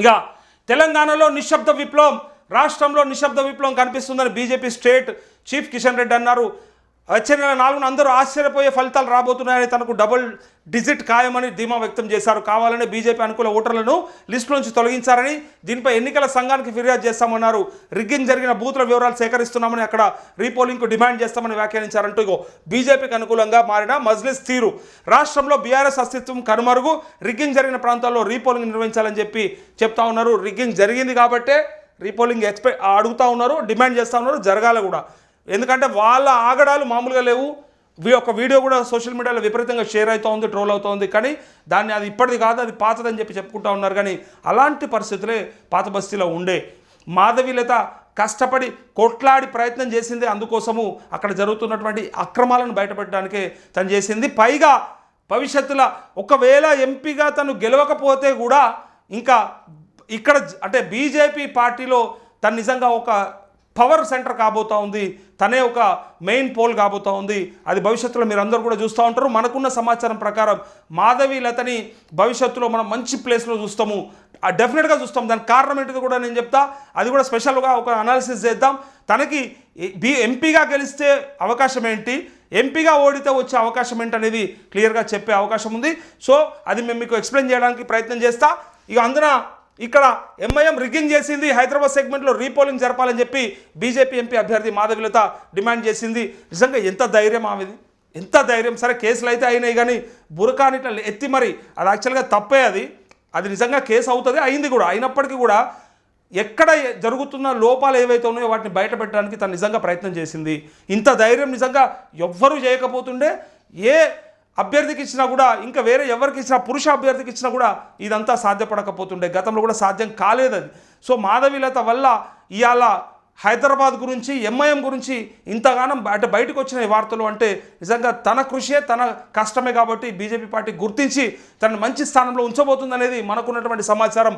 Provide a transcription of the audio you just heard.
ఇక తెలంగాణలో నిశ్శబ్ద విప్లవం రాష్ట్రంలో నిశ్శబ్ద విప్లవం కనిపిస్తుందని BJP state chief Kishan Reddy అన్నారు. వచ్చే నెల నాలుగున అందరూ ఆశ్చర్యపోయే ఫలితాలు రాబోతున్నాయని తనకు డబుల్ డిజిట్ ఖాయమని ధీమా వ్యక్తం చేశారు. కావాలని బీజేపీ అనుకూల ఓటర్లను లిస్టు నుంచి తొలగించారని దీనిపై ఎన్నికల సంఘానికి ఫిర్యాదు చేస్తామన్నారు. రిగ్గింగ్ జరిగిన బూతుల వివరాలు సేకరిస్తున్నామని అక్కడ రీపోలింగ్కు డిమాండ్ చేస్తామని వ్యాఖ్యానించారంటూ ఇగో బీజేపీకి అనుకూలంగా మారిన మజ్లిస్ తీరు. రాష్ట్రంలో బీఆర్ఎస్ అస్తిత్వం కనుమరుగు రిగ్గింగ్ జరిగిన ప్రాంతాల్లో రీపోలింగ్ నిర్వహించాలని చెప్పి చెప్తా ఉన్నారు. రిగ్గింగ్ జరిగింది కాబట్టే రీపోలింగ్ ఎక్స్పెక్ట్ అడుగుతా ఉన్నారు డిమాండ్ చేస్తూ ఉన్నారు. జరగాలి కూడా. ఎందుకంటే వాళ్ళ ఆగడాలు మామూలుగా లేవు. ఒక వీడియో కూడా సోషల్ మీడియాలో విపరీతంగా షేర్ అవుతూ ఉంది ట్రోల్ అవుతూ ఉంది. కానీ దాన్ని అది ఇప్పటిది కాదు అది పాతదని చెప్పి చెప్పుకుంటా ఉన్నారు. కానీ అలాంటి పరిస్థితులే పాత బస్తీలో ఉండే. మాధవీలత కష్టపడి కొట్లాడి ప్రయత్నం చేసింది అందుకోసము అక్కడ జరుగుతున్నటువంటి అక్రమాలను బయటపెట్టడానికే తను చేసింది. పైగా భవిష్యత్తులో ఒకవేళ ఎంపీగా తను గెలవకపోతే కూడా ఇంకా ఇక్కడ అంటే బీజేపీ పార్టీలో తను నిజంగా ఒక పవర్ సెంటర్ కాబోతా ఉంది. తనే ఒక మెయిన్ పోల్ కాబోతా ఉంది. అది భవిష్యత్తులో మీరు అందరూ కూడా చూస్తూ ఉంటారు. మనకున్న సమాచారం ప్రకారం మాధవి లతని భవిష్యత్తులో మనం మంచి ప్లేస్లో చూస్తాము. ఆ డెఫినెట్గా చూస్తాం. దానికి కారణం ఏంటిది కూడా నేను చెప్తా. అది కూడా స్పెషల్గా ఒక అనాలిసిస్ చేద్దాం. తనకి బి ఎంపీగా గెలిస్తే అవకాశం ఏంటి? ఎంపీగా ఓడితే వచ్చే అవకాశం ఏంటి అనేది క్లియర్గా చెప్పే అవకాశం ఉంది. సో అది మేము మీకు ఎక్స్ప్లెయిన్ చేయడానికి ప్రయత్నం చేస్తా. ఇక అందున ఇక్కడ ఎంఐఎం రిగ్గింగ్ చేసింది హైదరాబాద్ సెగ్మెంట్లో రీపోలింగ్ జరపాలని చెప్పి బీజేపీ ఎంపీ అభ్యర్థి మాధవిలత డిమాండ్ చేసింది. నిజంగా ఎంత ధైర్యం ఆమెది? ఎంత ధైర్యం? సరే కేసులు అయితే అయినాయి కానీ బురకాని ఇట్లా ఎత్తి మరి అది యాక్చువల్గా తప్పే అది. అది నిజంగా కేసు అవుతుంది అయింది కూడా. అయినప్పటికీ కూడా ఎక్కడ జరుగుతున్న లోపాలు ఏవైతే ఉన్నాయో వాటిని బయట పెట్టడానికి తను నిజంగా ప్రయత్నం చేసింది. ఇంత ధైర్యం నిజంగా ఎవ్వరూ చేయకపోతుండే ఏ అభ్యర్థికి ఇచ్చినా కూడా ఇంకా వేరే ఎవరికి ఇచ్చినా పురుష అభ్యర్థికి ఇచ్చినా కూడా ఇదంతా సాధ్యపడకపోతుండే. గతంలో కూడా సాధ్యం కాలేదు అది సో మాధవీలత వల్ల ఇవాళ హైదరాబాద్ గురించి ఎంఐఎం గురించి ఇంతగానం అంటే బయటకు వచ్చిన ఈ వార్తలు అంటే నిజంగా తన కృషియే తన కష్టమే కాబట్టి బీజేపీ పార్టీ గుర్తించి తనను మంచి స్థానంలో ఉంచబోతుందనేది మనకున్నటువంటి సమాచారం.